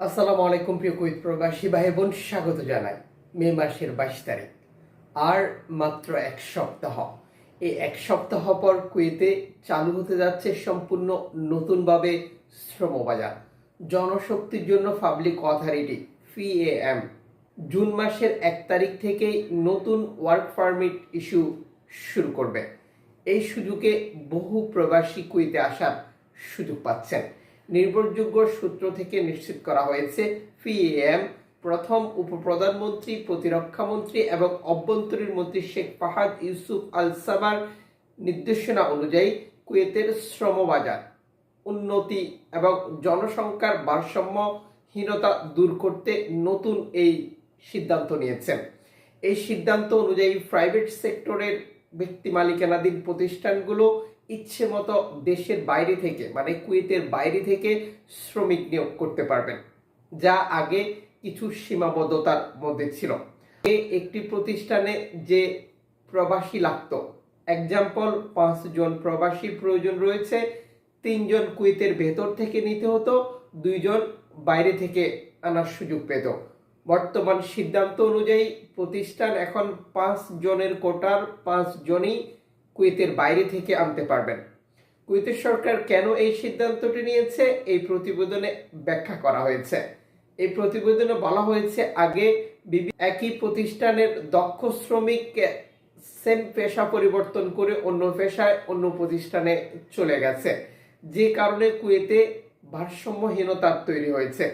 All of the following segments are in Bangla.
আসসালামু আলাইকুম প্রিয় কুইত প্রবাসী ভাই বোন স্বাগত জানাই মে মাসের বাইশ তারিখ। আর মাত্র এক সপ্তাহ। এই এক সপ্তাহ পর কুয়েতে চালু হতে যাচ্ছে সম্পূর্ণ নতুনভাবে শ্রম বাজার জনশক্তির জন্য পাবলিক অথরিটি পিএএম জুন মাসের এক তারিখ থেকেই নতুন ওয়ার্ক পারমিট ইস্যু শুরু করবে। এই সুযোগে বহু প্রবাসী কুয়েতে আসার সুযোগ পাচ্ছেন। নির্ভরযোগ্য সূত্র থেকে নিশ্চিত করা হয়েছে পিএম প্রথম উপপ্রধানমন্ত্রী, প্রতিরক্ষামন্ত্রী এবং অভ্যন্তরীণ মন্ত্রী শেখ ফাহাদ ইউসুফ আল সাবার নির্দেশনা অনুযায়ী কুয়েতের শ্রমবাজার উন্নতি এবং জনসংখ্যার ভারসাম্যহীনতা দূর করতে নতুন এই সিদ্ধান্ত নিয়েছেন। এই সিদ্ধান্ত অনুযায়ী প্রাইভেট সেক্টরের ব্যক্তি মালিকানাধীন প্রতিষ্ঠানগুলো ইচ্ছে মতো দেশের বাইরে থেকে মানে কুয়েতের বাইরে থেকে শ্রমিক নিয়োগ করতে পারবেন, যা আগে কিছু সীমাবদ্ধতার মধ্যে ছিল। এ একটি প্রতিষ্ঠানে যে প্রবাসী লাগতো এক্সাম্পল পাঁচজন প্রবাসী প্রয়োজন রয়েছে তিনজন কুয়েতের ভেতর থেকে নিতে হতো দুইজন বাইরে থেকে আনার সুযোগ পেত। বর্তমান সিদ্ধান্ত অনুযায়ী প্রতিষ্ঠান এখন পাঁচ জনের কোটার পাঁচ জনই কুয়েতের বাইরে থেকে আনতে পারবেন। কুয়েতের সরকার কেন এই সিদ্ধান্তটি নিয়েছে? এই প্রতিবেদনে ব্যাখ্যা করা হয়েছে। এই প্রতিবেদনে বলা হয়েছে, আগে একই প্রতিষ্ঠানের দক্ষ শ্রমিক সেম পেশা পরিবর্তন করে অন্য পেশায় অন্য প্রতিষ্ঠানে চলে গেছে। যে কারণে কুয়েতে ভারসাম্যহীনতা তৈরি হয়েছে।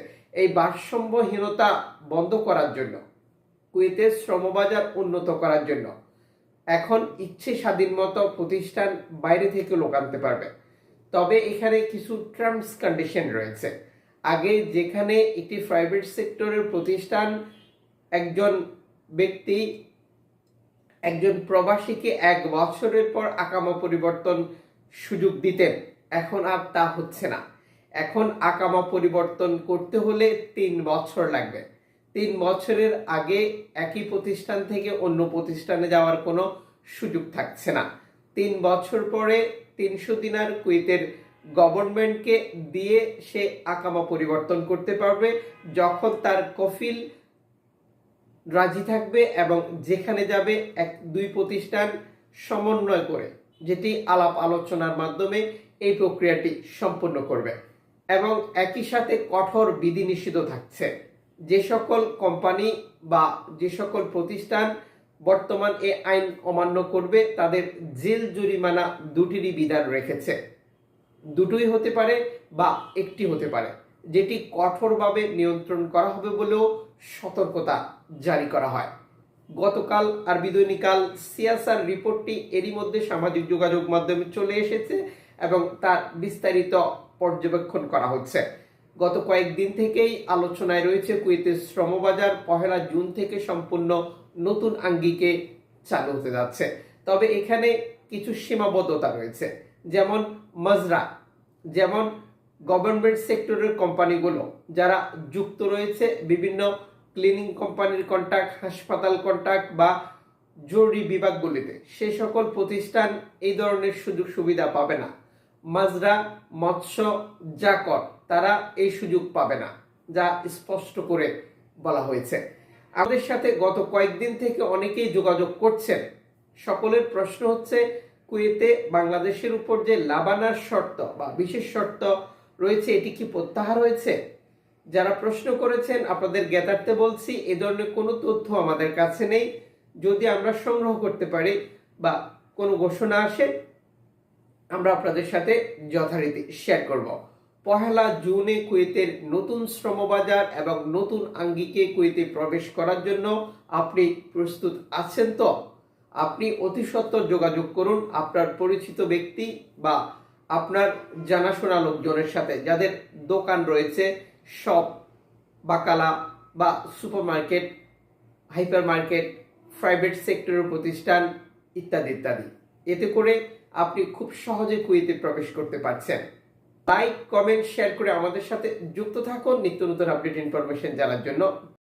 এই ভারসাম্যহীনতা বন্ধ করার জন্য কুয়েতের শ্রমবাজার উন্নত করার জন্য এখন ইচ্ছে স্বাধীন মতো প্রতিষ্ঠান বাইরে থেকে লোক আনতে পারবে। তবে এখানে কিছু টার্মস কন্ডিশন রয়েছে। আগে যেখানে একটি প্রাইভেট সেক্টরের প্রতিষ্ঠান, একজন ব্যক্তি, একজন প্রবাসীকে এক বছরের পর আকামা পরিবর্তন সুযোগ দিতেন। এখন আর তা হচ্ছে না। এখন আকামা পরিবর্তন করতে হলে তিন বছর লাগবে। তিন বছরের আগে একই প্রতিষ্ঠান থেকে অন্য প্রতিষ্ঠানে যাওয়ার কোনো সুযোগ থাকছে না। তিন বছর পরে তিনশো দিনার কুয়েতের গভর্নমেন্টকে দিয়ে সে আকামা পরিবর্তন করতে পারবে, যখন তার কফিল রাজি থাকবে এবং যেখানে যাবে এক দুই প্রতিষ্ঠান সমন্বয় করে, যেটি আলাপ আলোচনার মাধ্যমে এই প্রক্রিয়াটি সম্পন্ন করবে। এবং একই সাথে কঠোর বিধিনিষেধ থাকছে। যে সকল কোম্পানি বা যে সকল প্রতিষ্ঠান বর্তমান এ আইন অমান্য করবে, তাদের জেল জরিমানা দুটিরই বিধান রেখেছে। দুটোই হতে পারে বা একটি হতে পারে। যেটি কঠোরভাবে নিয়ন্ত্রণ করা হবে বলেও সতর্কতা জারি করা হয়। গতকাল আর বিদৈনিকাল সিয়াসার রিপোর্টটি এরই মধ্যে সামাজিক যোগাযোগ মাধ্যমে চলে এসেছে এবং তার বিস্তারিত পর্যবেক্ষণ করা হচ্ছে। গত কয়েকদিন থেকেই আলোচনায় রয়েছে কুয়েতের শ্রমবাজার পহেলা জুন থেকে সম্পূর্ণ নতুন আঙ্গিকে চালু হতে যাচ্ছে। তবে এখানে কিছু সীমাবদ্ধতা রয়েছে, যেমন মাজরা, যেমন গভর্নমেন্ট সেক্টরের কোম্পানিগুলো যারা যুক্ত রয়েছে, বিভিন্ন ক্লিনিং কোম্পানির কন্ট্যাক্ট হাসপাতাল কন্ট্যাক্ট বা জরুরি বিভাগগুলিতে। সে সকল প্রতিষ্ঠান এই ধরনের সুযোগ সুবিধা পাবে না। মাজরা, মৎস্য, জাকর তারা এই সুযোগ পাবে না, যা স্পষ্ট করে বলা হয়েছে। আমাদের সাথে গত কয়েকদিন থেকে অনেকেই যোগাযোগ করছেন। সকলের প্রশ্ন হচ্ছে, কুয়েতে বাংলাদেশের উপর যে লাবানার শর্ত বা বিশেষ শর্ত রয়েছে, এটি কি প্রত্যাহার হয়েছে? যারা প্রশ্ন করেছেন, আপনাদের জ্ঞাতার্থে বলছি, এ ধরনের কোনো তথ্য আমাদের কাছে নেই। যদি আমরা সংগ্রহ করতে পারি বা কোনো ঘোষণা আসে, আমরা আপনাদের সাথে যথারীতি শেয়ার করব। পহেলা জুনে কুয়েতের নতুন শ্রমবাজার এবং নতুন আঙ্গিকে কুয়েতে প্রবেশ করার জন্য আপনি প্রস্তুত আছেন তো? আপনি অতি সত্বর যোগাযোগ করুন আপনার পরিচিত ব্যক্তি বা আপনার জানাশোনা লোকজনের সাথে, যাদের দোকান রয়েছে, শপ, বাকালা বা সুপারমার্কেট হাইপার মার্কেট প্রাইভেট সেক্টরের প্রতিষ্ঠান ইত্যাদি ইত্যাদি। এতে করে আপনি খুব সহজে কুয়েতে প্রবেশ করতে পারছেন। লাইক কমেন্ট শেয়ার করে আমাদের সাথে যুক্ত থাকুন। নিত্য নতুন আপডেট ইনফরমেশন জানার জন্য।